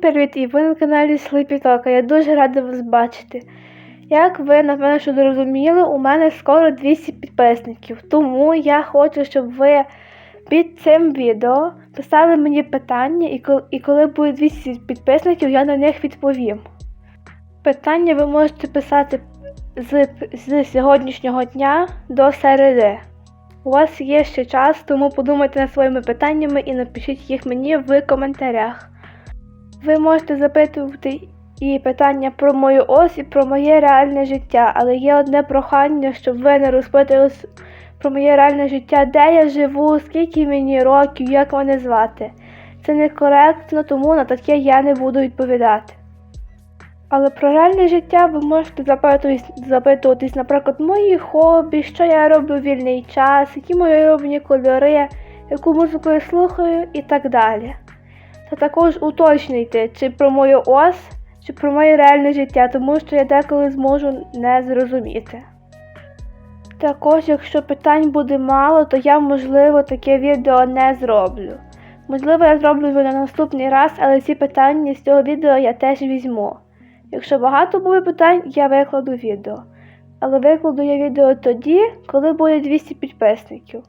Привіт! І ви на каналі Слипітока. Я дуже рада вас бачити. Як ви, напевно, що зрозуміли, у мене скоро 200 підписників. Тому я хочу, щоб ви під цим відео писали мені питання, і коли, і коли буде 200 підписників, я на них відповім. Питання ви можете писати з, з сьогоднішнього дня до середи. У вас є ще час, тому подумайте над своїми питаннями і напишіть їх мені в коментарях. Ви можете запитувати і питання про мою ось і про моє реальне життя, але є одне прохання, щоб ви не розпитували про моє реальне життя, де я живу, скільки мені років, як мене звати. Це некоректно, тому на таке я не буду відповідати. Але про реальне життя ви можете запитуватись, наприклад, мої хобі, що я роблю в вільний час, які мої улюблені кольори, яку музику я слухаю і так далі. Та також уточнюйте, чи про мою ос, чи про моє реальне життя, тому що я деколи зможу не зрозуміти. Також, якщо питань буде мало, то я, можливо, таке відео не зроблю. Можливо, я зроблю його на наступний раз, але ці питання з цього відео я теж візьму. Якщо багато буде питань, я викладу відео. Але викладу я відео тоді, коли буде 200 підписників.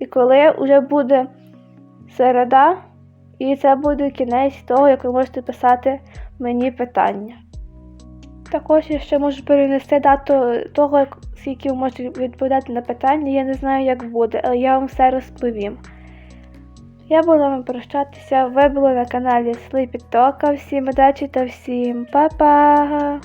І коли вже буде середа, і це буде кінець того, як ви можете писати мені питання. Також я ще можу перенести дату того, скільки ви можете відповідати на питання. Я не знаю, як буде, але я вам все розповім. Я буду з вами прощатися. Ви були на каналі Sleepy Talk. Всім удачі та всім па-па!